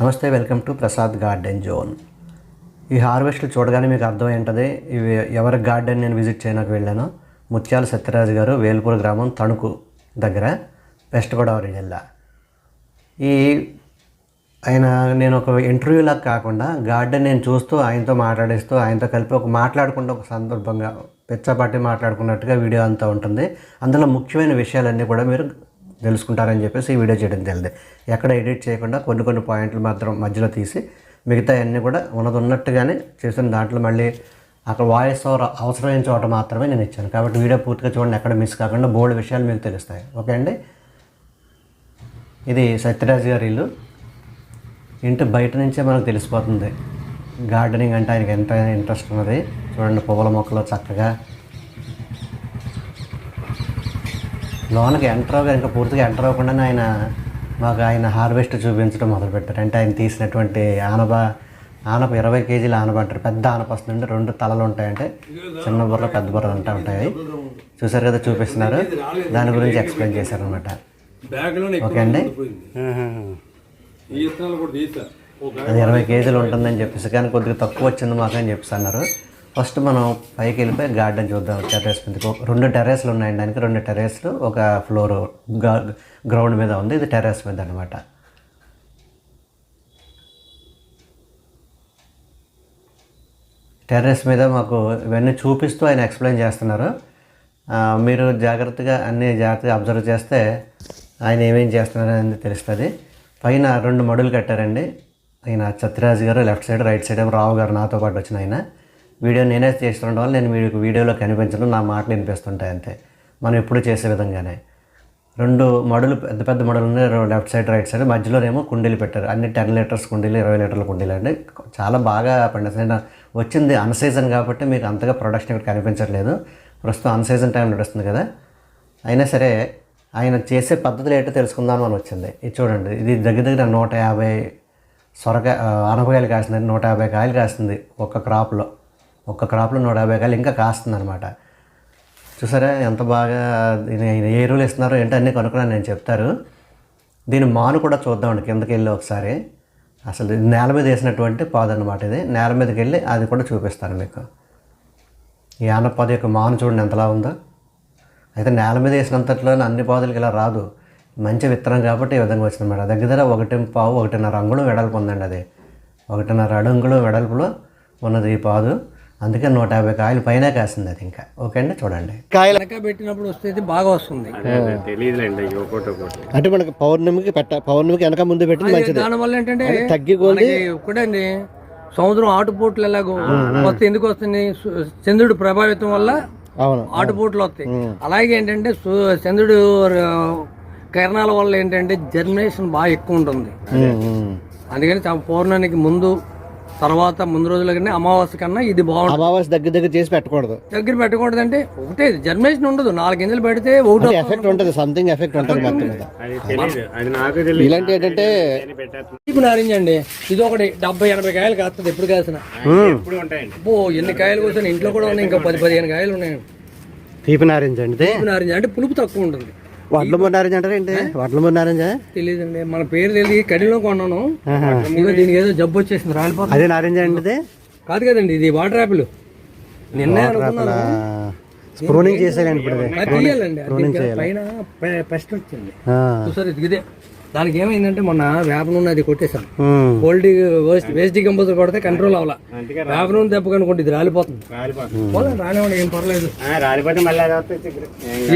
నమస్తే welcome to Prasad garden zone. ఈ హార్వెస్ట్లు చూడగానే మీకు అర్థమైంటుంది ఇవి ఎవరి గార్డెన్ నేను విజిట్ చేయడానికి వెళ్ళాను? ముత్యాల సత్యరాజు గారు వేల్పూర్ గ్రామం తణుకు దగ్గర వెస్ట్ గోదావరి జిల్లా. ఈ ఆయన నేను ఒక ఇంటర్వ్యూలా కాకుండా గార్డెన్ నేను చూస్తూ ఆయనతో మాట్లాడేస్తూ ఆయనతో కలిపి ఒక మాట్లాడుకుంటే ఒక సందర్భంగా పెచ్చపాటి మాట్లాడుకున్నట్టుగా వీడియో అంతా ఉంటుంది. అందులో ముఖ్యమైన విషయాలన్నీ కూడా మీరు తెలుసుకుంటారని చెప్పేసి ఈ వీడియో చేయడం తెలియదు. ఎక్కడ ఎడిట్ చేయకుండా కొన్ని కొన్ని పాయింట్లు మాత్రం మధ్యలో తీసి మిగతా అన్నీ కూడా ఉన్నది ఉన్నట్టుగానే చేసిన దాంట్లో మళ్ళీ అక్కడ వాయిస్ ఓవర్ అవసరమైన చోట మాత్రమే నేను ఇచ్చాను. కాబట్టి వీడియో పూర్తిగా చూడండి ఎక్కడ మిస్ కాకుండా బోల్డ్ విషయాలు మీకు తెలుస్తాయి. ఓకే అండి? ఇది సత్యరాజ్ గారి ఇల్లు. ఇంటి బయట నుంచే మనకు తెలిసిపోతుంది. గార్డెనింగ్ అంటే ఆయనకి ఎంత ఇంట్రెస్ట్ ఉన్నది? చూడండి పువ్వుల మొక్కలు చక్కగా లోనకి ఎంటర్ అవ్వగా ఇంకా పూర్తిగా ఎంటర్ అవ్వకుండానే ఆయన మాకు ఆయన హార్వెస్ట్ చూపించడం మొదలుపెట్టారు. అంటే ఆయన తీసినటువంటి ఆనప ఆనప ఇరవై కేజీల ఆనప అంటారు. పెద్ద ఆనప వస్తుందంటే రెండు తలలు ఉంటాయంటే చిన్న బుర్ర పెద్ద బుర్ర అంటూ ఉంటాయి. చూసారు కదా చూపిస్తున్నారు. దాని గురించి ఎక్స్ప్లెయిన్ చేశారనమాట బ్యాగ్లోనే ఓకే అండి? అది ఇరవై కేజీలు ఉంటుందని చెప్పేసి కానీ కొద్దిగా తక్కువ వచ్చింది మాకు అని చెప్పేసి అన్నారు. ఫస్ట్ మనం పైకి వెళ్ళిపోయి గార్డెన్ చూద్దాం. టెర్రస్ మీద రెండు టెర్రస్లు ఉన్నాయి. దానికి రెండు టెర్రస్లు ఒక ఫ్లోర్ గ్రౌండ్ మీద ఉంది. ఇది టెర్రస్ మీద అనమాట టెర్రస్ మీద మాకు ఇవన్నీ చూపిస్తూ ఆయన ఎక్స్ప్లెయిన్ చేస్తున్నారు. మీరు జాగ్రత్తగా అన్ని జాగ్రత్తగా అబ్జర్వ్ చేస్తే ఆయన ఏమేం చేస్తున్నారు అనేది తెలుస్తుంది. పైన రెండు మడులు కట్టారండి. ఆయన Satyaraju garu left side right side Rao garu నాతో పాటు వచ్చిన ఆయన. వీడియో నేనే చేస్తుండడం వల్ల నేను మీకు వీడియోలో కనిపించడం నా మాటలు వినిపిస్తుంటాయి అంతే. మనం ఎప్పుడు చేసే విధంగానే. రెండు మడులు పెద్ద పెద్ద మడులు ఉన్నాయి లెఫ్ట్ సైడ్ రైట్ సైడ్. మధ్యలోనేమో కుండీలు పెట్టారు. అన్ని టెన్ లీటర్స్ కుండీలు ఇరవై లీటర్ల కుండీలు అండి. చాలా బాగా పండిస్తుంది వచ్చింది అన్ సీజన్ కాబట్టి మీకు అంతగా ప్రొడక్షన్ ఇక్కడ కనిపించట్లేదు. ప్రస్తుతం అన్ సీజన్ టైం నడుస్తుంది కదా. అయినా సరే ఆయన చేసే పద్ధతులు ఏంటో తెలుసుకుందాం అని వచ్చింది. ఇది చూడండి. ఇది దగ్గర దగ్గర నూట యాభై సొరకాయ ఆ, ఆనపకాయలు నూట యాభై కాయలు కాస్తుంది ఒక్క క్రాప్లో. ఒక్క క్రాప్లో నూట యాభై కాయలు ఇంకా కాస్తుంది అనమాట చూసారా ఎంత బాగా ఏ ఎరువులు ఇస్తున్నారో ఏంటో అన్నీ కనుక్కున్నాను నేను చెప్తారు. దీని మాను కూడా చూద్దామండి కిందకి వెళ్ళి ఒకసారి. అసలు నేల మీద వేసినటువంటి పాదు అనమాట ఇది. నేల మీదకి వెళ్ళి అది కూడా చూపిస్తాను మీకు. ఈ ఆనపాదు యొక్క మాను చూడండి ఎంతలా ఉందో. అయితే నేల మీద వేసినంతట్లోనే అన్ని పాదులకి ఇలా రాదు. మంచి విత్తనం కాబట్టి ఈ విధంగా వచ్చింది మేడం దగ్గర దగ్గర ఒకటి పావు ఒకటిన్నర అంగుళం వెడల్పు ఉందండి అది. ఒకటిన్నర అడుగులు వెడల్పులో ఉన్నది ఈ పాదు. అందుకే నూట యాభై కాయలు పైన కాసింది అది ఇంకా. ఓకే అండి చూడండి. కాయలు వెనక పెట్టినప్పుడు వస్తే బాగా వస్తుంది. తెలియదులేండి ఒకటి ఒకటి అంటే మనకి పౌర్ణమికి పెట్ట పౌర్ణమికి వెనక ముందు పెట్టింది మంచిది. దానివల్ల ఏంటంటే తగ్గి కొద్ది మనకి ఒక్కటండి సముద్రం ఆటుపోట్లు ఎలాగో వస్తే ఎందుకు వస్తుంది చంద్రుడి ప్రభావితం వల్ల ఆటుపోట్లు వస్తాయి. అలాగే ఏంటంటే సు- చంద్రుడు కిరణాల వల్ల ఏంటంటే జర్మినేషన్ బాగా ఎక్కువ ఉంటుంది. అందుకని పౌర్ణానికి ముందు తర్వాత ముందు రోజుల కన్నా అమావాస్య కన్నా ఇది బాగుంటుంది. అమావాస్య దగ్గర దగ్గర చేసి పెట్టకూడదు. దగ్గర పెట్టకూడదు అంటే ఒకటే జర్మినేషన్ ఉండదు. నాలుగు గింజలు పెడితే ఒకటి ఎఫెక్ట్ ఉంటుంది సంథింగ్ ఎఫెక్ట్ ఉంటుంది మొత్తం మీద. అది తెలియదు అది నాకు తెలియదు ఇలాంటి ఏంటంటే తీపి నారింజ అండి. ఇది ఒకటి డెబ్బై ఎనభై కాయలు కాస్తుంది ఎప్పుడు కాసిన. అబ్బో ఎన్ని కాయలు కోసిన? ఇంట్లో కూడా ఉన్నాయి ఇంకా పది పదిహేను కాయలు ఉన్నాయి. తీపి నారింజ అండి తీపి నారింజ అంటే పులుపు తక్కువ ఉంటుంది. వడ్ల మూడు నారింజ అంటారా ఏంటి? వడ్ల నారింజ తెలియదండి మన పేరు తెలియదు. కడిలో కొన్నాను. దీనికి ఏదో జబ్బు వచ్చేసింది రాలిపోతుంది. అదే నారింజ అండి కాదు కదండి ఇది వాటర్ యాపిల్. నిన్నే స్ప్రూనింగ్ ఇప్పుడు. దీనికి పైన పెస్ట్ వచ్చింది. చూసారు? ఇదే. దానికి ఏమైందంటే మొన్న వేప నూనె అది కొట్టేశాను. ఓల్డ్ వేస్ట్ వేస్ట్ కంపోజర్ కొడితే కంట్రోల్ అవ్వాల వేప నూనె దెబ్బ కనుకోండి ఇది రాలిపోతుంది రానివ్వండి ఏం పర్లేదు.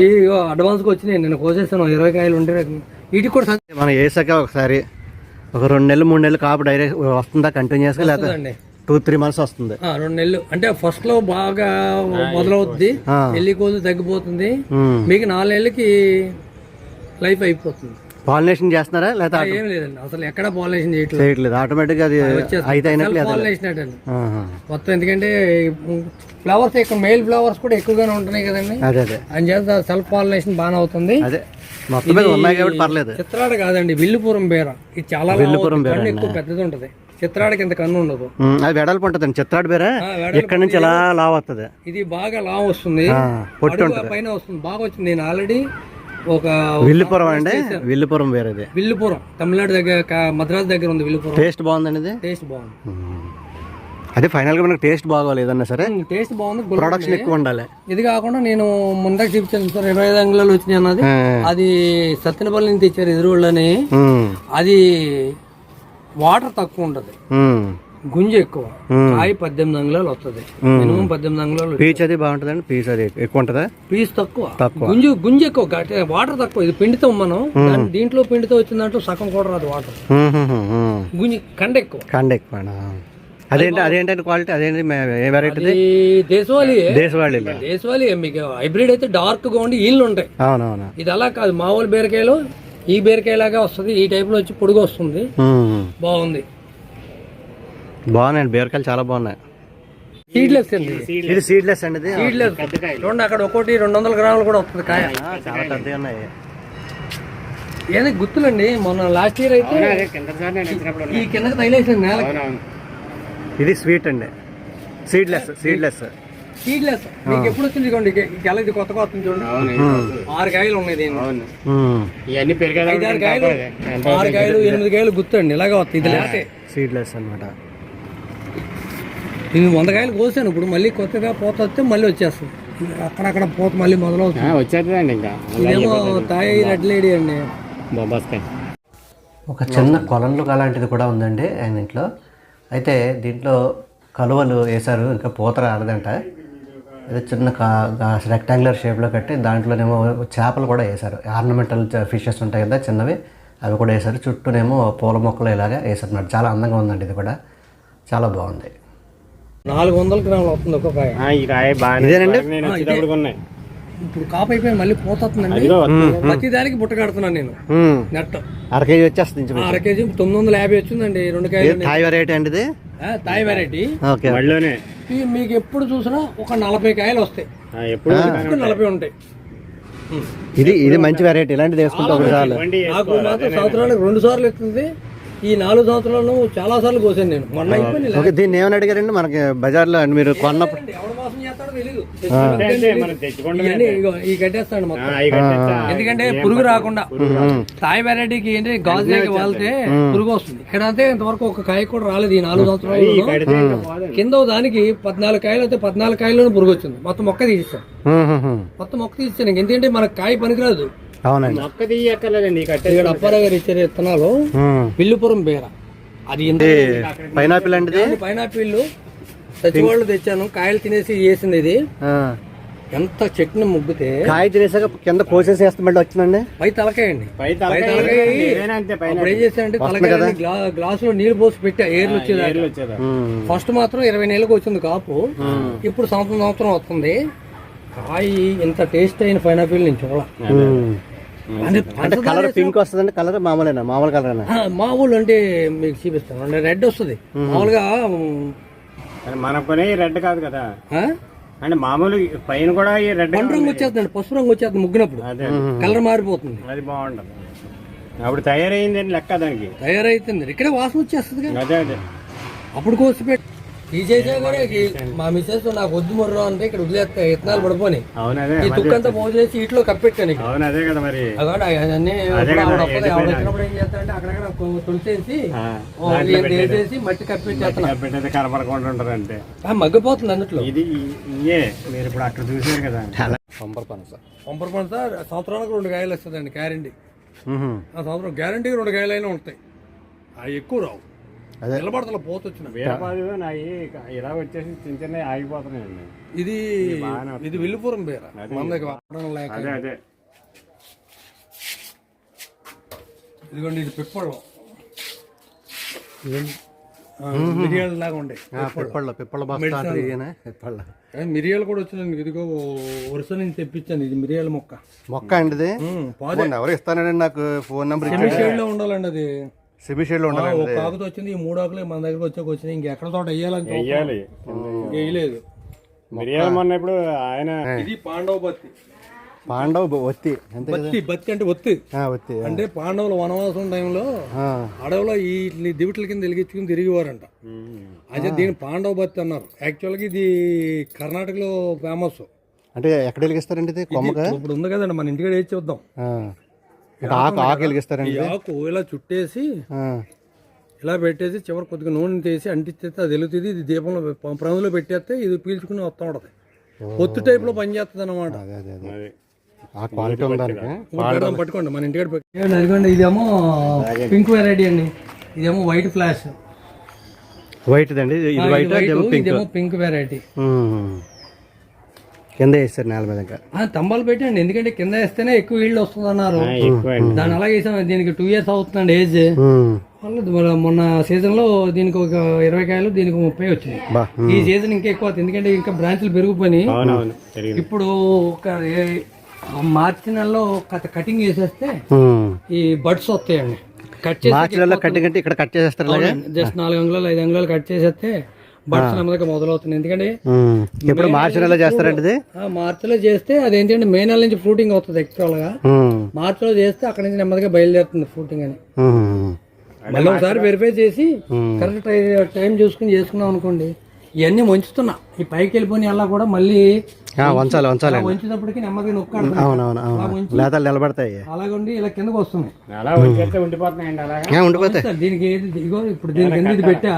ఈ అడ్వాన్స్కి వచ్చినాయి నేను కోసేస్తాను ఇరవై కాయలు ఉంటే వీటికి కూడా మనం వేసాక ఒకసారి ఒక రెండు నెలలు మూడు నెలలు కాపు డైరెక్ట్ వస్తుందా కంటిన్యూస్గా వస్తుందండి. టూ త్రీ మంత్స్ వస్తుంది ఆ, రెండు నెలలు అంటే ఫస్ట్లో బాగా మొదలవుతుంది. ఎల్లి కోదు తగ్గిపోతుంది. మీకు నాలుగు నెలలకి లైఫ్ అయిపోతుంది పాలినేషన్ చేస్తున్నారా ఆ, ఏం లేదండి. అసలు ఎక్కడ పాలినేషన్ చేయట్లేదు. చేయట్లేదు. ఆటోమేటిక్గా అది అయితే అయినట్లు అది పాలినేషన్ అండి ఆహా. మొత్తం ఎందుకంటే ఫ్లవర్స్ ఇక్కడ మెయిల్ ఫ్లవర్స్ కూడా ఎక్కువగానే ఉంటున్నాయి కదండి. అదే అదే. అని చేత సెల్ఫ్ పాలినేషన్ బాగానే అవుతుంది. అదే. మొత్తం మీద ఉన్నాయి కాబట్టి పర్లేదు. చిత్రాడ కాదండి విల్లుపురం బేర. ఇది చాలా విల్లుపురం కన్ను ఎక్కువ పెద్దది ఉంటది. చిత్రాడకి ఇంత కన్ను ఉండదు. అది వెడల్పు ఉంటుందండి. చిత్రాడు బేరే ఇక్కడ నుంచి ఇలా లావ్ వస్తుంది ఇది బాగా లావు వస్తుంది. పైన వస్తుంది. బాగా వచ్చింది. నేను ఆల్రెడీ ఒక విల్లుపురం అండి? విల్లుపురం వేరేది. విల్లుపురం తమిళనాడు దగ్గర మద్రాసు దగ్గర ఉంది విల్లుపురం. టేస్ట్ బాగుందండి ఇది? టేస్ట్ బాగుంది. అదే ఫైనల్గా మనకు టేస్ట్ బాగోవాలి ఏదన్నా సరే. టేస్ట్ బాగుంది ప్రొడక్షన్ ఎక్కువ ఉండాలి. ఇది కాకుండా నేను ముందుకు చూపించాను సార్ ఇరవై ఐదు అంగుళాలు వచ్చినాయి అన్నది. అది సత్యనపల్లి నుంచి తెచ్చారు ఎదురుళ్ళని ఉమ్, అది వాటర్ తక్కువ ఉంటది. గుంజ ఎక్కువ. కాయ పద్దెనిమిది అంగుళాలు వస్తుంది మినిమం పద్దెనిమిది అంగుళాలు పీచ్ అది బాగుంటుందండి? పీచ్ అది ఎక్కువ ఉంటుందా? పీస్ తక్కువ. గుంజు గుంజు ఎక్కువ. వాటర్ తక్కువ. ఇది పిండితాం మనం దీంట్లో పిండితో వచ్చిన దాంట్లో సగం కూడా రాదు వాటర్. గుంజి కండ ఎక్కువ. కండ ఎక్కువ అదేంటి అదేంటండి క్వాలిటీ అదేంటి మే- ఏ వెరైటీ దేశవాళీ. దేశవాళీ దేశవాళీ మీకు హైబ్రిడ్ అయితే డార్క్గా ఉండి ఈళ్ళు ఉంటాయి. అవునవును. ఇది అలా కాదు. మామూలు బీరకాయలు ఈ బీరకాయలాగా వస్తుంది. ఈ టైప్లో వచ్చి పొడుగు వస్తుంది. బాగుంది. బాగున్నాయండి. బీరకాయలు చాలా బాగున్నాయి. సీడ్లెస్ అండి. ఇది సీడ్లెస్ అండి ఇది. సీడ్లెస్ చూడండి అక్కడ ఒక్కోటి రెండు వందల గ్రాములు కూడా వస్తుంది కాయ. చాలా పెద్దగా ఉన్నాయి. ఏదో గుర్తులండి మొన్న లాస్ట్ ఇయర్ అయితే ఈ కిందకి తగిలేసింది నేల ఇది స్వీట్ అండి. సీడ్లెస్ సీడ్లెస్ సీడ్లెస్ మీకు ఎప్పుడు వచ్చింది ఈ గెల ఇది కొత్తగా వస్తుంది చూడండి. ఆరు కాయలు ఉన్నాయి దీన్ని ఇవన్నీ పెరిగేదా ఐదు ఆరు కాయలు ఆరు కాయలు ఎనిమిది కాయలు గుర్తండి ఇలాగే వస్తాయి ఇది లేటే సీడ్లెస్ అనమాట ఇది వంద కాయలు కోసాను. ఇప్పుడు మళ్ళీ కొత్తగా పోత వస్తే మళ్ళీ వచ్చేస్తుంది అక్కడక్కడ పోత మళ్ళీ మొదలవుతుంది. వచ్చేస్తుందండి ఇంకా. ఇదేమో తాయి రెడ్ లేడీ అండి. బొబ్బాస్కాయ ఒక చిన్న కొలంలో అలాంటిది కూడా ఉందండి ఆయన ఇంట్లో. అయితే దీంట్లో కలువలు వేశారు ఇంకా పూత రాలేదంట. ఇది చిన్న కా రెక్టాంగులర్ షేప్లో కట్టి దాంట్లోనేమో చేపలు కూడా వేశారు. ఆర్నమెంటల్ ఫిషెస్ ఉంటాయి కదా చిన్నవి అవి కూడా వేశారు. చుట్టూనేమో పూల మొక్కలు ఇలాగా వేసారు చాలా అందంగా ఉందండి ఇది కూడా. చాలా బాగుంది. నాలుగు వందల గ్రాములు వస్తుంది ఒక్కొక్క కాయ. ఈ కాయ బాగా ఇదేనండి? నేను వచ్చేటప్పుడు ఉన్నాయి. ఇప్పుడు కాపు అయిపోయి మళ్ళీ పోత వస్తుందండి ఇదిగో ప్రతి దానికి బుట్ట కడుతున్నాను నేను. నెట్. అర కేజీ వచ్చేస్తుంది ఇంచుమించు. అర కేజీ తొమ్మిది వందల యాభై వచ్చిందండి రెండు కాయలు థాయ్ వెరైటీ అండి ఇది? ఆ, వెరైటీ ఓకే మళ్ళీనే. ఇవి మీకు ఎప్పుడు చూసినా ఒక నలభై కాయలు వస్తాయి. ఎప్పుడు నలభై ఉంటాయి. ఇది ఇది మంచి వెరైటీ ఇలాంటిది వేసుకుంటే ఒకటి చాలు వండి నాకు మాత్రం సంవత్సరానికి రెండు సార్లు ఇస్తుంది. ఈ నాలుగు సంవత్సరాలు చాలా సార్లు కోసాను నేను. మొన్న అయిపోయింది ఇలా. ఓకే దీన్ని ఏమని అడిగారండి? మనకి బజార్లో మీరు కొన్నప్పుడు. ఎవడు మోసం చేస్తాడో తెలీదు. అంటే మనం తెచ్చుకోండి ఇవన్నీ ఇగో ఈ కట్టేస్తాడు మొత్తం. ఎందుకంటే పురుగు రాకుండా. తాయి వెరైటీకి ఏంటి? గాజు లేక వాళ్తే పురుగు వస్తుంది. ఇక్కడ అంతే ఇంతవరకు ఒక కాయ కూడా రాలేదు ఈ నాలుగు సంవత్సరాలు. కింద దానికి పద్నాలుగు కాయలు అయితే పద్నాలుగు కాయల్లోనే పురుగు వచ్చింది. మొత్తం మొక్క తీసేస్తాను. మొత్తం మొక్క తీసేస్తాను ఎందుకంటే మనకు కాయ పనికిరాదు. అవునండి. మొక్క తీయక్కర్లేదండి ఈ కట్టే ఇక్కడ అప్పారావు గారు ఇచ్చే విత్తనాలు మ్మ్. విల్లుపురం బీర. అది పైనాపిల్ అండి ఇది? పైనాపిల్ సచివాళ్ళు తెచ్చాను కాయలు తినేసి వేసింది ఇది. ఆ. ఎంత చెట్టుని ముగ్గితే. కాయ తినేసాక కింద కోసేసి వేస్తే మళ్ళీ వచ్చిందండి? పై తలకాయండి. పై తలకాయ తలకాయ అంతే పైన అప్పుడు ఏం చేశానంటే తలకాయ గ్లాస్లో నీళ్ళు పోసి పెట్టా ఏర్లు వచ్చేదా. ఫస్ట్ మాత్రం ఇరవై నెలలకు వచ్చింది కాపు. ఇప్పుడు సంవత్సరం సంవత్సరం వస్తుంది. కాయ ఇంత టేస్ట్ అయిన పైనాపిల్ నేను చూడ మ్మ్. అంటే కలర్ పింక్ వస్తుందండి కలర్ మామూలేనా? మామూలు కలరేనా ఆ, మా ఊళ్ళో అంటే మీకు చూపిస్తాను. అంటే రెడ్ వస్తుంది. మామూలుగా మనకు కొనే ఈ రెడ్ కాదు కదా. ఆ? అంటే మామూలు పైన కూడా ఈ రెడ్ పండు రంగు వచ్చేస్తుంది పసుపు రంగు వచ్చేస్తుంది ముగ్గినప్పుడు. అదే. కలర్ మారిపోతుంది. అది బాగుంటది. అప్పుడు తయారైంది లెక్క దానికి. తయారైతుంది. ఇక్కడే వాసన వచ్చేస్తుంది అదే అదే. అప్పుడు కోసి పెట్టి తీసేసా కూడా ఈ- మా మిస్సెస్ నాకు వద్దు మొర్రో అంటే ఇక్కడ వదిలేస్తా ఇత్తనాలు పడిపోయి ఈ తుక్కంతా చేసి ఇట్లో కప్పెట్టాను అదే కదా మరి. అవన్నీ. వచ్చినప్పుడు ఏం చేస్తారంటే అక్కడక్కడ కొ- తొలిసేసి వేసేసి మట్టి కప్పెట్టేస్తున్నా పెట్టేది కనపడకుండా మగ్గిపోతుంది అన్నట్లు. ఇది మీరు ఇప్పుడు అక్కడ చూసారు కదా. పంపర్ పనస పంపర్ పంట సంవత్సరానికి రెండు కాయలు వస్తుందండి గ్యారంటీ. ఆ సంవత్సరం గ్యారంటీకి రెండు కాయలు అయినా ఉంటాయి. అవి ఎక్కువ రావు. అదే. నిలబడతల పోత వచ్చిన వీరపాదు నాయి ఇలా వచ్చేసి చిన్న చిన్న ఆగిపోతున్నాయండి. ఇది ఇది విల్లుపురం బీర మన దగ్గర వాడడం లేక. అదే అదే. ఇదిగోండి ఇది పిప్పళ్ళం. మిరియాలు లాగా ఉండే. పిప్పళ్ళ. పిప్పళ్ళ? పిప్పళ్ళ మిరియాలు. కూడా వచ్చినాయి ఇదిగో వరుస నుంచి తెప్పించాను ఇది మిరియాల మొక్క. మొక్క అండి ఇది? ఎవరు ఇస్తానండి నాకు ఫోన్ నెంబర్ ఉండాలండి అది. సెమీ షేడ్లో ఆ, ఉండాలండి. ఒక ఆకుతో వచ్చింది ఈ మూడు ఆకులు మన దగ్గరకు వచ్చాక వచ్చినాయి ఇంకెక్కడ తోట వేయాలని. వెయ్యాలి వేయలేదు. మిరియాలు మొన్న ఇప్పుడు ఆయన ఇది పాండవ బత్తి. పాండవ్ ఒత్తి. బత్తి బత్తి అంటే ఒత్తి. ఆ, ఒత్తి అంటే పాండవుల వనవాసం టైంలో ఆ, అడవిలో ఈ దివిట్ల కింద వెలిగించుకుని తిరిగేవారంట. అయితే దీని పాండవ బత్తి అన్నారు. యాక్చువల్గా ఇది కర్ణాటకలో ఫేమస్ అంటే ఎక్కడ వెలిగిస్తారండి ఇది? కొమ్మగా ఇప్పుడు ఉంది కదండి మన ఇంటికాడ వేసి చూద్దాం. ఆకు ఆకు వెలిగిస్తారండి. ఈ ఆకు ఇలా చుట్టేసి. ఇలా పెట్టేసి చివరి కొద్దిగా నూనె తీసి అంటిస్తే అది వెలుగుతుంది. ఇది దీపంలో ప- ప్రమిదలో పెట్టేస్తే ఇది పీల్చుకుని వస్తూ ఉంటుంది. ఒత్తు టైప్లో పనిచేస్తుంది అనమాట పట్టుకోండి మన ఇంటికాడ పెట్టుకోండి అదిగోండి ఇదేమో పింక్ వెరైటీ అండి. ఇదేమో వైట్ ఫ్లాష్. వైట్ అండి ఇది వైట్ పింక్. వెరైటీ. కింద వేస్తారు నేల మీద తంబాలు పెట్టండి. ఎందుకంటే కింద వేస్తేనే ఎక్కువ ఈల్డ్ వస్తుంది అన్నారు దాన్ని అలాగే వేసాం. దీనికి టూ ఇయర్స్ అవుతుందండి ఏజ్ మొన్న సీజన్లో దీనికి ఒక ఇరవై కాయలు దీనికి ముప్పై వచ్చినాయి. బా ఈ సీజన్ ఇంకా ఎక్కువ ఎందుకంటే ఇంకా బ్రాంచ్లు పెరిగిపోయినాయి. ఇప్పుడు ఒక మార్చి నెలలో కట్ కటింగ్ చేసేస్తే. ఈ బడ్స్ వస్తాయండి. కట్ చేసి అంటే ఇక్కడ కట్ చేసేస్తారు? జస్ట్ నాలుగు అంగుళాలు ఐదు అంగుళాలు కట్ చేసేస్తే బడ్స్ నెమ్మదిగా మొదలవుతుంది ఎందుకంటే ఉమ్. ఎప్పుడు మార్చి నెలలో ఆ మార్చిలో చేస్తే అదేంటంటే మే నెల నుంచి ఫ్రూటింగ్ అవుతుంది యాక్చువల్గా ఉమ్. మార్చిలో చేస్తే అక్కడ నుంచి నెమ్మదిగా బయలుదేరుతుంది ఫ్రూటింగ్ అని. మళ్ళీ ఒకసారి వెరిఫై చేసి కరెక్ట్ టైం చూసుకుని చేసుకున్నాం అనుకోండి ఇవన్నీ వంచుతున్నా. ఈ పైకి వెళ్ళిపోయిన అలా కూడా మళ్ళీ ఆ, వంచాలి వంచాలి వంచేటప్పటికి నెమ్మదిగా నొక్కాడు అవునవును అవును లేతలు నిలబడతాయి. అలాగుండి ఇలా కిందకు వస్తున్నాయి. ఉండిపోతాయి. దీనికి ఏది ఇగో ఇప్పుడు దీనికి ఎందుకు ఇది పెట్టా?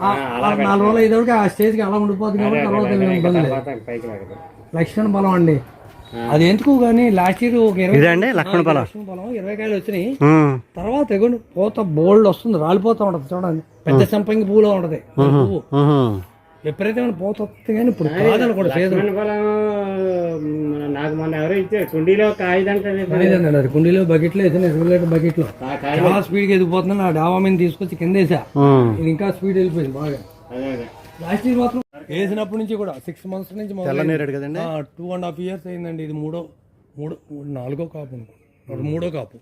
ఆ, ఆ నాలుగు రోజులు ఐదు ఆ స్టేజ్కి అలా ఉండిపోతుంది కాబట్టి తర్వాత ఇబ్బంది లేదు. బలం అండి. అది ఎందుకు కానీ లాస్ట్ ఇయర్ ఒక ఇరవై అండి లక్ష్మణ పొలం ఇరవై కాయలు వచ్చినాయి. తర్వాత ఎగుండి పూత బోల్డ్ వస్తుంది రాలిపోతా ఉంటది చూడండి. పెద్ద సంపంగి పువ్వులో ఉంటది. పువ్వు. విపరీతమైన పూత వస్తుంది కానీ ఇప్పుడు కాదని కూడా సీజన్ నాకు మొన్న ఎవరో ఇచ్చారు కుండీలో కాయదంటే కుండీలో బకెట్లో వేసిన ఎసుగులేట బకెట్లో. చాలా స్పీడ్గా ఎదిగిపోతుంది నా డాబా మీద తీసుకొచ్చి కింద వేసా. ఇది ఇంకా స్పీడ్ వెళ్ళిపోయింది బాగా. అదే అదే. లాస్ట్ ఇయర్ మాత్రం వేసినప్పటి నుంచి కూడా సిక్స్ మంత్స్ నుంచి తెల్ల నేరేడు కదండి? టూ అండ్ హాఫ్ ఇయర్స్ అయిందండి. ఇది మూడో మూడో మూడు- నాలుగో కాపు అనుకోండి మూడో కాపు.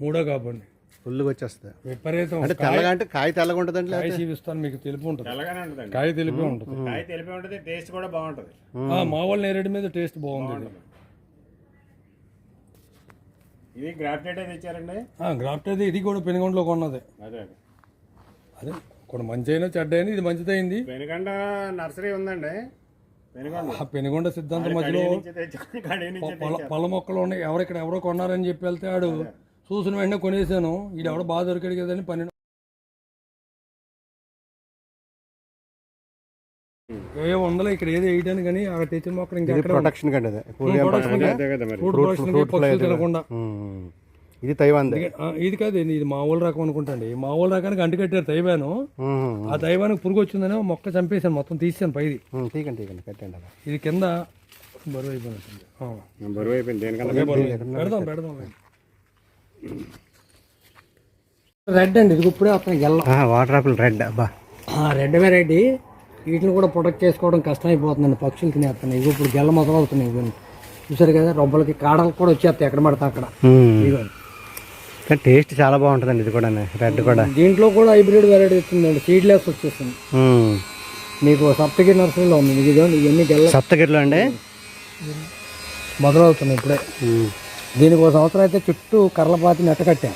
మూడో కాపు అండి. ఫుల్గా వచ్చేస్తుంది. విపరీతం. అంటే తెల్లగా అంటే కాయ తెల్లగా ఉంటుందండి కాయ చూపిస్తాను మీకు తెలుపు ఉంటుంది. తెల్లగానే ఉంటుందండి. కాయ తెలిపే ఉంటుంది. కాయ తెలిపి ఉంటుంది టేస్ట్ కూడా బాగుంటుంది. ఆ, మా వాళ్ళ నేరేడు మీద టేస్ట్ బాగుంది. ఇది. ఇది గ్రాఫ్టెడ్ అయితే ఇచ్చారండి? ఆ, గ్రాఫ్ట్ అయితే ఇది కూడా పెనుగొండలో కొన్నది. అదే అదే. అదే కొన్ని మంచి అయినా చెడ్డ అయినా ఇది మంచిదైంది పెనుగొండ నర్సరీ ఉందండి. పెనుగొండ. ఆ పెనుగొండ సిద్ధాంతం మధ్యలో నుంచి కడి నుంచి పొల పొల మొక్కలు ఉన్నాయి. ఎవరిక్కడ ఎవరో కొన్నారని చెప్పి వెళ్తే ఆడు చూసిన వెంటనే కొనేసాను. ఇది ఎవడో బాగా దొరికాడు కదని పన్నెండు ఏ వందలు ఇక్కడ ఏది వేయడానికి కానీ అక్కడ తెచ్చిన ప్రొటెక్షన్ కండి పూర్వీకులు ప్రొడక్షన్ తినకుండా. ఇది తైవాన్ ఇది కాదు ఇది మామూలు రకం అనుకుంటండి. మామూలు రకానికి అంటు కట్టారు తైవాను. ఆ తైవానికి పురుగు వచ్చిందని మొక్క చంపేశాను మొత్తం తీసాను పైది. తీకండి తీకండి పెట్టండి ఇది కింద బరువు అయిపోయింది. బరువు అయిపోయింది. పెడదాం పెడదాం. రెడ్ అండి ఇది ఇప్పుడే వస్తాయి గెల్ల వాటర్ ఆపిల్ రెడ్ అబ్బా. రెడ్ వెరైటీ వీటిని కూడా ప్రొటెక్ట్ చేసుకోవడం కష్టం అయిపోతుందండి పక్షులు తినేస్తున్నాయి. ఇవి ఇప్పుడు గెల్ల మొదలవుతున్నాయి ఇవన్నీ చూసారు కదా రొబ్బలకి కాడలు కూడా వచ్చేస్తాయి ఎక్కడ పడతా అక్కడ. టేస్ట్ చాలా బాగుంటుందండి ఇది కూడా రెడ్ కూడా. దీంట్లో కూడా హైబ్రిడ్ వెరైటీ వచ్చిందండి సీడ్లెస్ వచ్చేసింది ఉమ్. మీకు సప్తగిరి నర్సరీలో ఉంది ఇదిగోండి ఇవన్నీ గెల్ల సప్తగిరిలో అండి? మొదలవుతున్నాయి ఇప్పుడే. దీనికి ఒక సంవత్సరం అయితే చుట్టూ కర్రలపాతి నెట్ట కట్టాం.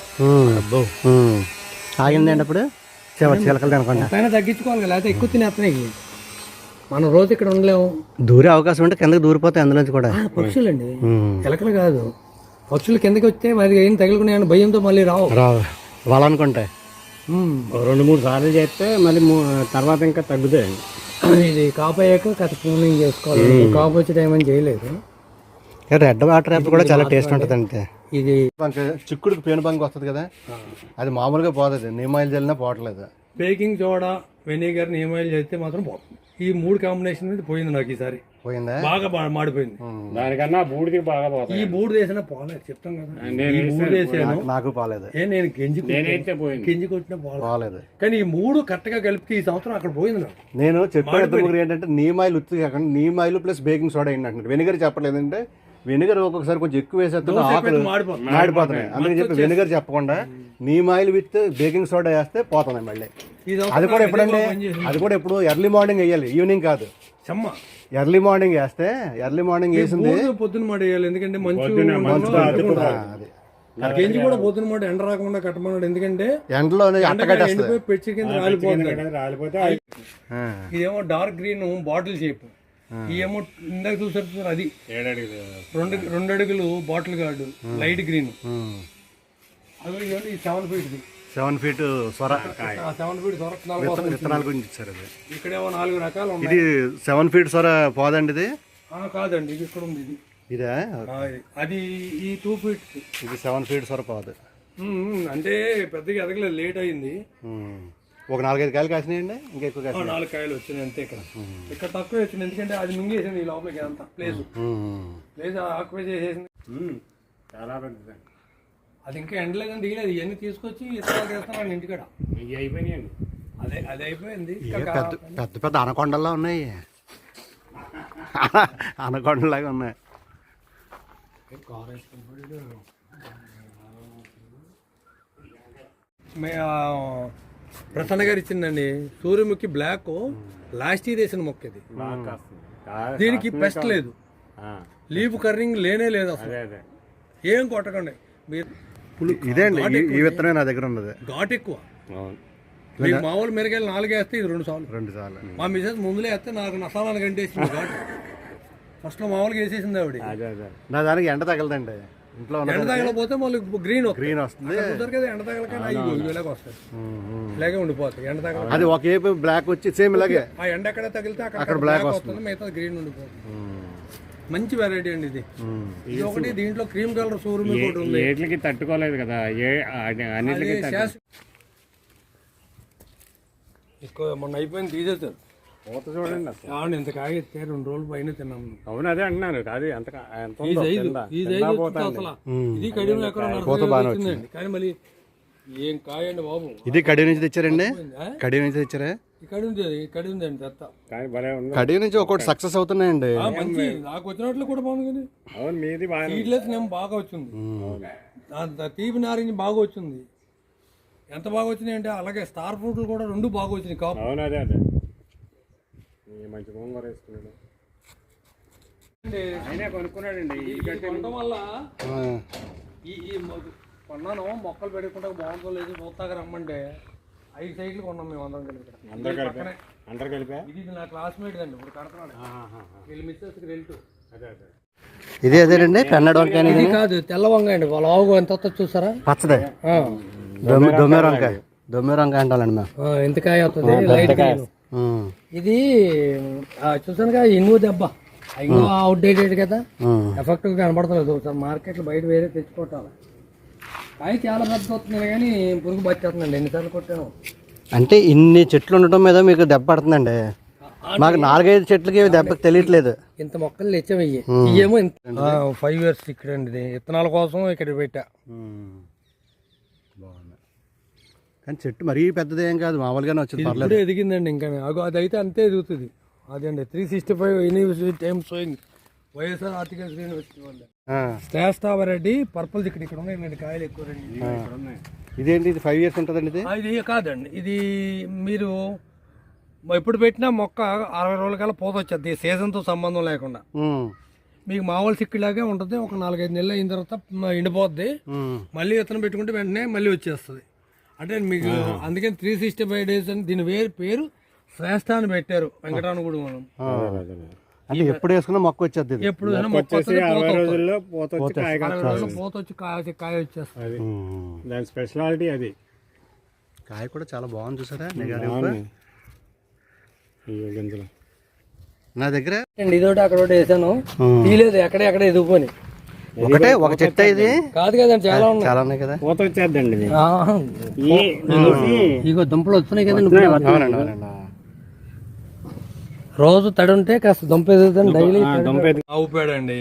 ఆగిందండి అప్పుడు? చిలకలు అనుకోండి పైన తగ్గించుకోవాలి కదా లేకపోతే ఎక్కువ తినేస్తున్నాయి. మనం రోజు ఇక్కడ ఉండలేము. దూరే అవకాశం ఉంటే కిందకి దూరిపోతాయి అందులోంచి కూడా. ఆ, పక్షులండి. ఉమ్. ఎలకలు కాదు. పక్షులు కిందకి వస్తే మరి ఏం తగులుకున్నాయని భయంతో మళ్ళీ రావు. రావు. వాళ్ళనుకుంటే ఉమ్. రెండు మూడు సార్లు చేస్తే మళ్ళీ తర్వాత ఇంకా తగ్గుతాయి. ఇది కాపు అయ్యాక కథ క్లీనింగ్ చేసుకోవాలి. కాపు వచ్చే టైం అని చేయలేదు. రెడ్ వాటర్ యాప్ కూడా చాలా టేస్ట్ ఉంటుంది అంతే ఇది చిక్కుడుకి పేను బంగ్ వస్తుంది కదా అది మామూలుగా పోతుంది నీమాయిల్ జల్లినా పోవట్లేదు. బేకింగ్ సోడా వెనిగర్ నియమాలు చేస్తే మాత్రం పోతుంది ఈ మూడు కాంబినేషన్ మీద పోయింది నాకు ఈసారి. పోయిందా? బాగా బా- మాడిపోయింది. దానికన్నా బూడిది బాగా పోతాయి. ఈ మూడు వేసిన పోలేదు చెప్తాం కదా. ఈ మూడు వేసాను. నాకు పోలేదు. ఏ నేను గింజి కొట్టాను. నేనైతే పోయింది. గింజి కొట్టిన పోలేదు. పోలేదు. కానీ ఈ మూడు కరెక్ట్గా కలిపితే ఈ సంవత్సరం అక్కడ పోయింది నాకు. నేను ఇద్దరు ముగ్గురు ఏంటంటే నీమాయిల్ ఉత్తి కాకుండా నీమాయిల్ ప్లస్ బేకింగ్ సోడా ఏంటి అంటున్నారు. వెనిగర్ చెప్పలేదు అంటే వెనిగర్ ఒక్కొక్కసారి కొంచెం ఎక్కువ వేసేస్తే ఆకులు మాడిపోతున్నాయి. అందుకని చెప్పి వెనిగర్ చెప్పకుండా నీమాయిల్ విత్ బేకింగ్ సోడా వేస్తే పోతున్నాయి మళ్ళీ. అది కూడా ఎప్పుడంటే. అది కూడా ఎప్పుడు ఎర్లీ మార్నింగ్ వేయాలి. ఈవినింగ్ కాదు. చెమ్మ. ఎర్లీ మార్నింగ్ వేస్తే ఎర్లీ మార్నింగ్ వేసింది పొద్దున మాట వేయాలి. ఎందుకంటే మంచు అది. గింజి కూడా పొద్దున మాట ఎండ రాకుండా కట్టమన్నాడు. ఎందుకంటే ఎండలో ఎండిపోయి పెచ్చి కింద రాలిపోతుంది. ఇదేమో డార్క్ గ్రీన్ బాటిల్ షేప్. ఈ ఏమో ఇందాక చూసారు సార్ అది. రెండు రెండు అడుగులు బాటిల్ గార్డు లైట్ గ్రీన్. ఈ సెవెన్ ఫీట్ది సెవెన్ ఫీట్ సొర. సెవెన్ ఫీట్ విత్తనాల గురించి ఇచ్చారు అది. ఇక్కడేమో నాలుగు రకాలు ఇది సెవెన్ ఫీట్ సొర పోదండి ఇది? ఆ, కాదండి ఇది ఇక్కడ ఉంది ఇది. ఇదే. అది ఈ టూ ఫీట్ ఇది సెవెన్ ఫీట్ సొర పోదు. అంటే పెద్దగా ఎదగలేదు లేట్ అయింది. ఒక నాలుగైదు కాయలు కాసినాయండి ఇంకా ఎక్కువ ఆ, కాసినాయి. నాలుగు కాయలు వచ్చినాయి అంతే ఇక్కడ. ఇక్కడ తక్కువ వచ్చింది ఎందుకంటే అది మింగేసింది ఈ లోపలికి అంతా ప్లేస్. ప్లేస్ ఆక్యుపై చేసేసింది. చాలా పెద్దది అది. ఇంకా ఎండలేదని దిగలేదు. ఇవన్నీ తీసుకొచ్చి ఇతర చేస్తాను ఇంటికాడ ఇవి అయిపోయినాయండి. అదే అది అయిపోయింది. పెద్ద పెద్ద పెద్ద అనకొండల్లా ఉన్నాయి. అనకొండలాగా ఉన్నాయి. మే- ఆ, ప్రసన్న గారు ఇచ్చిందండి. సూర్యముఖి బ్లాక్ లాస్ట్ ఇయర్ వేసిన మొక్క ఇది దీనికి పెస్ట్ లేదు. ఆ, లీఫ్ కర్రింగ్ లేనే లేదు అసలు. అదే అదే. ఏం కొట్టకండి. మీరు పులు ఇదే ఈ- నా దగ్గర ఉన్నది. ఘాట్ ఎక్కువ. మీకు మామూలు మిరగాయలు నాలుగు వేస్తే ఇది రెండు సార్లు. రెండు సార్లు. మా మిసెస్ ముందులే వేస్తే నాకు నసాలను గంటేసింది ఘాట్. ఫస్ట్లో మామూలుగా వేసేసింది ఆవిడ. నా దానికి ఎండ తగలదండి. ఇంట్లో ఎండ తగలపోతే మళ్ళీ గ్రీన్ గ్రీన్ వస్తుంది. చూసారు కదా ఎండ తగలకైనా ఇలాగ వస్తాయి. ఇలాగే ఉండిపోతాయి. ఎండ తగల అది ఒక ఏపు బ్లాక్ వచ్చి సేమ్ ఇలాగే. ఆ ఎండ ఎక్కడ తగిలితే అక్కడ అక్కడ బ్లాక్ వస్తుంది. మిగతా గ్రీన్ ఉండిపోతుంది. మంచి వెరైటీ అండి ఇది. ఇది ఒకటి దీంట్లో క్రీమ్ కలర్ కూడా ఉంది. ఏట్లకి తట్టుకోలేదు కదా ఏ అన్ని- అన్నిటికీ ఎక్కువ మొన్న అయిపోయింది తీసేస్తారు పూత చూడండి అసలు. అవును ఇంత ఎత్తే రెండు రోజులు పైన తిన్నాం అవును అదే అంటున్నాను ఎంత ఎంత కింద. అసలు ఇది ఎక్కడ వచ్చిందండి. కానీ మళ్ళీ ఏం కాయ అండి బాబు? ఇది కడి నుంచి తెచ్చారండి? కడి నుంచి తెచ్చారా? ఇక్కడ ఉంది ఇక్కడ ఉంది అండి చెత్త కానీ భలే ఉంది. కడి నుంచి ఒక్కొక్కటి సక్సెస్ అవుతున్నాయండి. ఆ, మంచి. నాకు వచ్చినట్లు కూడా బాగుంది కానీ. అవును మీది బాగా సీడ్లెస్ నేమ్ బాగా వచ్చింది. దాంతో తీపి నారింజ బాగా వచ్చింది. ఎంత బాగా వచ్చినాయి అంటే అలాగే స్టార్ ఫ్రూట్లు కూడా రెండు బాగా వచ్చినాయి కాపు. అవును అదే అదే. మంచి గోంగూర వేసుకున్నాడు. అయినా కొనుక్కున్నాడండి. కొనడం వల్ల ఈ ఈ కొన్నాను మొక్కలు పెట్టుకుంటే బాగుందో లేదు చూస్తాక రమ్మంటే ఐదు సైట్లు కొన్నాం మేము అందరం కలిపి. అందరు కలిపా? పక్కనే. అందరు కలిపా? ఇది నా క్లాస్మేట్ అండి ఇప్పుడు కడుతున్నాడు. వీళ్ళు మిస్సెస్కి వెళ్తూ అదే అదే. ఇది అదేనండి కన్నడ వంకాయ ఇది కాదు తెల్ల వంకాయ అండి. వాళ్ళ ఆవు ఎంత వస్తుందో చూసారా? పచ్చదే. దొమ్మి దొమ్మెర వంకాయ దొమ్మెర వంకాయ అంటాలండి మేము. ఎంత కాయ వస్తుంది? లైట్ ఉమ్, ఇది చూసానుగా ఇనుగు దెబ్బ. ఇంకో అవుట్డేటెడ్ కదా. ఉమ్. ఎఫెక్టివ్ కనబడతలేదు. ఒకసారి మార్కెట్లో బయట వేరే తెచ్చుకోవటాలి కాయ చాలా పెద్ద వస్తుంది కానీ పురుగు పట్టేస్తుందండి ఎన్నిసార్లు కొట్టాను. అంటే ఇన్ని చెట్లు ఉండటం మీద మీకు దెబ్బ పడుతుందండి. మాకు నాలుగైదు చెట్లకి దెబ్బకి తెలియట్లేదు. ఇంత మొక్కలు తెచ్చామయ్యి ఇవేమో ఫైవ్ ఇయర్స్ ఇక్కడ అండి ఇది విత్తనాల కోసం ఇక్కడ పెట్టా. కానీ చెట్టు మరీ పెద్దదేం కాదు మామూలుగానే వచ్చింది పర్లేదు. ఇప్పుడే ఎదిగిందండి ఇంకా. అగో అది అయితే అంతే ఎదుగుతుంది. అదండి three sixty five university time showing YSR articles university వాళ్ళు. ఆ, పర్పుల్ ఇక్కడ ఇక్కడ ఉన్నాయి కాయలు ఎక్కువ రండి. ఇదేంటి ఇది ఫైవ్ ఇయర్స్ ఉంటుందండి ఇది? ఇది కాదండి ఇది మీరు ఎప్పుడు పెట్టినా మొక్క అరవై రోజుల కల్లా పోత వచ్చేది సీజన్తో సంబంధం లేకుండా. ఉమ్, మీకు మామూలు సిక్కిలాగే ఉంటుంది ఒక నాలుగైదు నెలలు అయిన తర్వాత మ- ఎండిపోద్ది. ఉమ్, మళ్ళీ విత్తనం పెట్టుకుంటే వెంటనే మళ్ళీ వచ్చేస్తుంది. అంటే మీకు అందుకని త్రీ సిక్స్టీ ఫైవ్ డేస్ అని దీని వేరు పేరు శ్రేష్ఠ అని పెట్టారు వెంకటానుగుడు మనం. అంటే ఎప్పుడు వేసుకున్నా మొక్క వచ్చేది ఇది. ఎప్పుడు. రోజుల్లో పూత వచ్చి కాయ కాయ కాయ వచ్చేస్తుంది. దాని స్పెషాలిటీ అది. కాయ కూడా చాలా బాగుంది చూసారా? నిగారి ఈ గింజలు. నా దగ్గర అండి ఇదోటి అక్కడ ఒకటి వేసాను. తీయలేదు ఎక్కడ ఎక్కడ ఎదుగుపోని ఒకటే ఒక చెట్టు ఇది. కాదు కదండి చాలా ఉన్నాయి. చాలా ఉన్నాయి కదా. పూత వచ్చేద్దండి ఇది. ఆ, ఈ ఇగో దుంపలు వస్తున్నాయి కదండి ఇప్పుడు. అవునండి అవునండి రోజు తడి ఉంటే కాస్త దుంప ఎదుగుతుంది డైలీ దుంప ఆవు పేడ అండి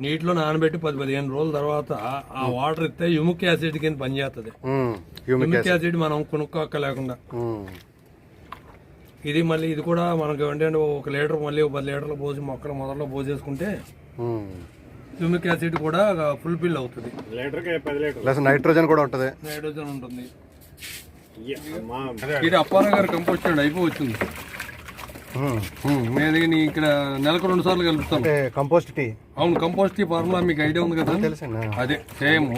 నీటిలో నానబెట్టి పది పదిహేను రోజుల తర్వాత ఆ వాటర్ ఇస్తే యుమిక్ యాసిడ్ కింద పనిచేస్తుంది యుమిక్ యాసిడ్. మనం కొనుక్కోక్క లేకుండా ఇది మళ్ళీ ఇది కూడా మనకు ఏంటంటే ఒక లీటర్ మళ్ళీ ఒక పది లీటర్లు పోసి మొక్కలు మొదట్లో పోసేసుకుంటే ఉమ్. యుమిక్ యాసిడ్ కూడా ఫుల్ఫిల్ అవుతుంది. ప్లస్ నైట్రోజన్ కూడా ఉంటుంది. నైట్రోజన్ ఉంటుంది. ఇది అప్పారావు గారు కంపోస్ట్ అండి అయిపోవచ్చింది. నీ ఇక్కడ నెలకు రెండు సార్లు కలుపుతాను. అంటే కంపోస్ట్ టీ. అవును కంపోస్ట్ ఫార్ములా మీకు ఐడియా ఉంది కదా? తెలుసండి అదే సేమ్.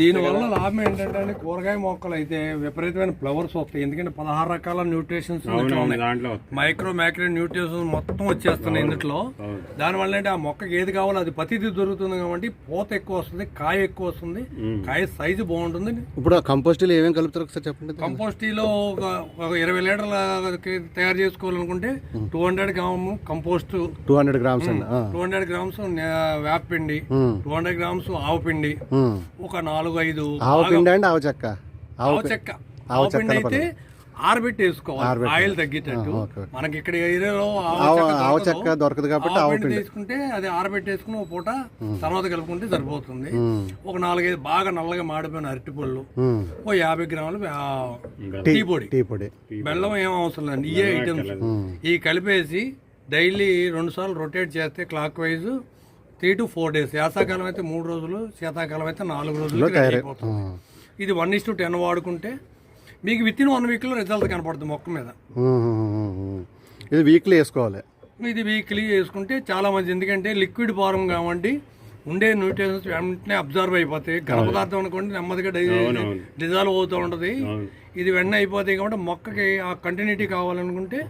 దీనివల్ల లాభం ఏంటంటే అండి, కూరగాయ మొక్కలు అయితే విపరీతమైన ఫ్లవర్స్ వస్తాయి. ఎందుకంటే పదహారు రకాల న్యూట్రిషన్స్ మైక్రో మైక్రో న్యూట్రిషన్స్ మొత్తం వచ్చేస్తున్నాయి ఇందులో. దానివల్ల అంటే ఆ మొక్కకి ఏది కావాలో అది ప్రతిదీ దొరుకుతుంది కాబట్టి పూత ఎక్కువ వస్తుంది కాయ ఎక్కువ వస్తుంది. కాయ సైజు బాగుంటుంది. ఇప్పుడు ఆ కంపోస్ట్లో ఏమేమి కలుపుతారు ఒకసారి చెప్పండి. కంపోస్ట్లో ఒక ఇరవై లీటర్ల తయారు చేసుకోవాలనుకుంటే two hundred gram compost. Two hundred grams. Two hundred grams వేపపిండి um. Two hundred grams ఆవు పిండి. ఒక నాలుగు ఐదు ఆవు పిండి అండి ఆవు చెక్క? ఆవు ఆవు చెక్క. ఆవు పిండి అయితే ఆరబెట్టి వేసుకోవాలి ఆయిల్ తగ్గినట్టు. మనకి ఇక్కడ ఏరియాలో ఆవు చెక్క దొరకదు. కాబట్టి ఆవు పిండి తీసుకుంటే అది ఆరబెట్టేసుకుని ఒక పూట తర్వాత కలుపుకుంటే సరిపోతుంది. ఒక నాలుగైదు బాగా నల్లగా మాడిపోయిన అరటిపళ్ళు. ఓ యాభై గ్రాములు టీ పొడి. టీ పొడి. బెల్లం ఏం అవసరం లేదు ఇయే ఐటమ్స్. ఈ కలిపేసి డైలీ రెండు సార్లు రొటేట్ చేస్తే clockwise three to four days. వేసాకాలం అయితే మూడు రోజులు శీతాకాలం అయితే నాలుగు రోజులు అయిపోతుంది ఇది వన్ ఇస్ టు టెన్ వాడుకుంటే మీకు విత్ ఇన్ వన్ వీక్లో రిజల్ట్ కనపడుతుంది మొక్క మీద. ఇది వీక్లీ వేసుకోవాలి. ఇది వీక్లీ వేసుకుంటే చాలా మంచిది. ఎందుకంటే లిక్విడ్ ఫారం కాబట్టి ఉండే న్యూట్రియన్స్ వెంటనే అబ్జర్వ్ అయిపోతాయి. ఘన పదార్థం అనుకోండి నెమ్మదిగా డిజాల్వ్ అవుతూ ఉంటుంది. ఇది వెంటనే అయిపోతాయి కాబట్టి మొక్కకి ఆ కంటిన్యూటీ కావాలనుకుంటే.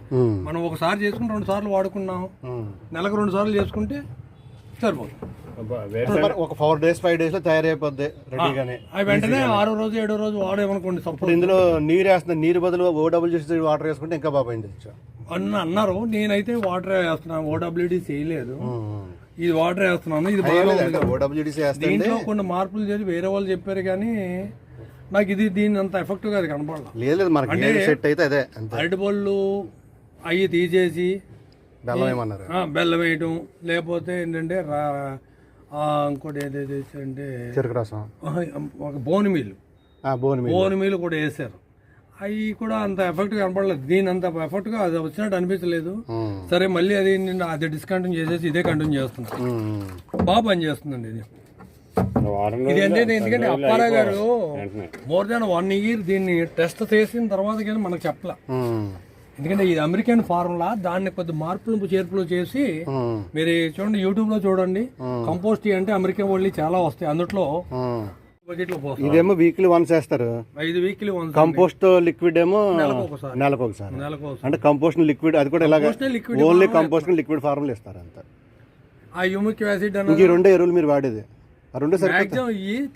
మనం ఒకసారి చేసుకుని రెండు సార్లు వాడుకున్నాం. నెలకు రెండు సార్లు చేసుకుంటే సరిపోతుంది ఒక ఫోర్ డేస్ ఫైవ్ డేస్లో తయారైపోద్ది రెడీగానే. అవి వెంటనే ఆరో రోజు ఏడో రోజు వాడేమనుకోండి ఇప్పుడు ఇందులో నీరు వేస్తుంది నీరు బదులు ఓడబుల్ చేసి వాటర్ వేసుకుంటే ఇంకా బాగా పోయింది అన్న అన్నారు నేనైతే వాటర్ వేస్తున్నాను ఓడబ్ల్యూడి చేయలేదు. ఇది వాటర్ వేస్తున్నాను ఇది బాగా దీంట్లో కొన్ని మార్పులు చేసి వేరే వాళ్ళు చెప్పారు కానీ నాకు ఇది దీని అంత ఎఫెక్టివ్గా అది కనపడాల. లేదు లేదు మనకి సెట్ అయితే అదే అంతే. అరటిపళ్ళు అవి తీసేసి బెల్లం ఏమన్నారు ఆ, బెల్లం వేయటం. లేకపోతే ఏంటంటే ఇంకోటి ఏదైతే అంటే చెరుకు రసం. ఒక బోన్ మీల్. ఆ, బోన్ మీల్. కూడా వేసారు. అవి కూడా అంత ఎఫెక్ట్ కనపడలేదు. దీని అంత ఎఫెక్ట్గా అది వచ్చినట్టు అనిపించలేదు. సరే మళ్ళీ అది నేను అది డిస్కంటిన్యూ చేసేసి ఇదే కంటిన్యూ చేస్తున్నాను ఉమ్. బాగా పనిచేస్తుందండి ఇది. ఇది అంటే ఎందుకంటే Appara garu more than one year దీన్ని టెస్ట్ చేసిన తర్వాత కానీ మనకు చెప్పలే. ఎందుకంటే ఇది అమెరికన్ ఫార్ములా దాన్ని కొద్ది మార్పులు చేర్పులు చేసి. మీరు చూడండి యూట్యూబ్లో చూడండి కంపోస్ట్ అంటే అమెరికన్ వాళ్ళు చాలా వస్తాయి. పోస్తాం. ఇదేమో వీక్లీ వన్స్ వేస్తారు. ఐదు వీక్లీ వన్స్ కంపోస్ట్ లిక్విడ్ ఏమో. నెలకు ఒకసారి. అంటే కంపోస్ట్ లిక్విడ్ అది కూడా ఇలాగ ఓన్లీ కంపోస్ట్ లిక్విడ్ ఫార్ములు ఇస్తారు అంత. ఆ యూమిక్ యాసిడ్ ఈ రెండే ఎరువులు మీరు వాడేది. ఆ రెండే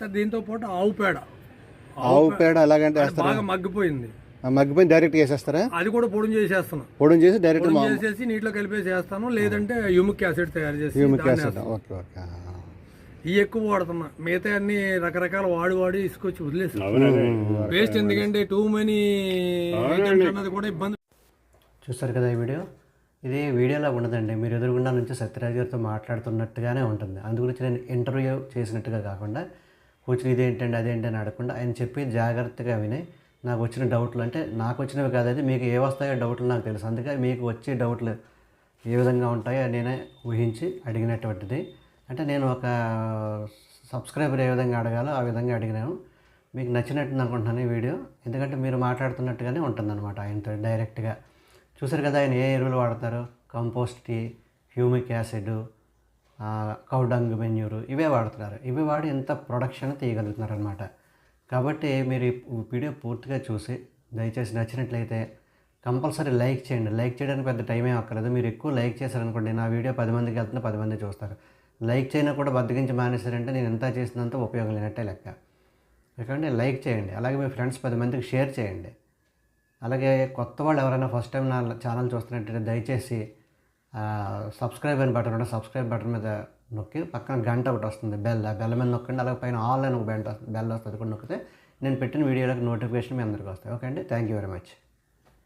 త- దీంతో పాటు ఆవు పేడ. ఆవు పేడ ఎలాగంటే వేస్తారా. బాగా మగ్గిపోయింది. మగ్గిపోయి డైరెక్ట్ వేసేస్తారా అది కూడా పొడి చేసేస్తున్నా. పొడిని చేసి డైరెక్ట్ పొడి చేసేసి నీటిలో కలిపేసి వేస్తాను లేదంటే యూమిక్ యాసిడ్ తయారు చేసి దాన్ని యాసిడ్ ఓకే ఓకే. ఇవి ఎక్కువ వాడుతున్నా. మిగతా అన్ని రకరకాల వాడి వాడి ఇసుకొచ్చి వదిలేస్తాను. వేస్ట్ ఎందుకంటే టూ మెనీ అన్నది కూడా ఇబ్బంది. చూస్తారు కదా ఈ వీడియో? ఇది వీడియోలో ఉండదండి. మీరు ఎదురుగుండా నుంచి సత్యరాజ్ గారితో మాట్లాడుతున్నట్టుగానే ఉంటుంది. అందు గురించి నేను ఇంటర్వ్యూ చేసినట్టుగా కాకుండా కూర్చుని ఇదేంటండి అదేంటి అని అడగకుండా ఆయన చెప్పి జాగ్రత్తగా విని నాకు వచ్చిన డౌట్లు. అంటే నాకు వచ్చినవి కాదు అది మీకు ఏ వస్తాయో డౌట్లు నాకు తెలుసు. అందుకే మీకు వచ్చే డౌట్లు ఏ విధంగా ఉంటాయో నేనే ఊహించి అడిగినటువంటిది. అంటే నేను ఒక సబ్స్క్రైబర్ ఏ విధంగా అడగాలో ఆ విధంగా అడిగినాను. మీకు నచ్చినట్టు అనుకుంటున్నాను ఈ వీడియో. ఎందుకంటే మీరు మాట్లాడుతున్నట్టుగానే ఉంటుందన్నమాట ఆయనతో డైరెక్ట్గా. చూసారు కదా ఆయన ఏ ఎరువులు వాడతారు? Compost tea humic acid cow dung manure ఇవే వాడుతున్నారు. ఇవి వాడి ఎంత ప్రొడక్షన్ తీయగలుగుతున్నారు అనమాట కాబట్టి మీరు ఈ వీడియో పూర్తిగా చూసి దయచేసి నచ్చినట్లయితే కంపల్సరీ లైక్ చేయండి. లైక్ చేయడానికి పెద్ద టైమే అక్కర్లేదు. మీరు ఎక్కువ లైక్ చేశారనుకోండి నా వీడియో పది మందికి వెళ్తున్నా పది మంది చూస్తారు. లైక్ చేయనా కూడా బద్దగించి మానేశారంటే నేను ఎంత చేసినంత ఉపయోగం లేనట్టే లెక్క. ఎందుకంటే లైక్ చేయండి. అలాగే మీ ఫ్రెండ్స్ పది మందికి షేర్ చేయండి. అలాగే కొత్త వాళ్ళు ఎవరైనా ఫస్ట్ టైం నా ఛానల్ చూస్తున్నట్టయితే దయచేసి సబ్స్క్రైబ్ అని బటన్ ఉంటే సబ్స్క్రైబ్ బటన్ మీద నొక్కి పక్కన గంట ఒకటి వస్తుంది. బెల్ ఆ బెల్ మీద నొక్కండి అలాగే పైన ఆల్ అని ఒక బెల్ వస్తుంది బెల్ వస్తుంది. అది కూడా నొక్కితే నేను పెట్టిన వీడియోలకు నోటిఫికేషన్ మీ అందరికీ వస్తాయి. ఓకే అండి. Thank you very much.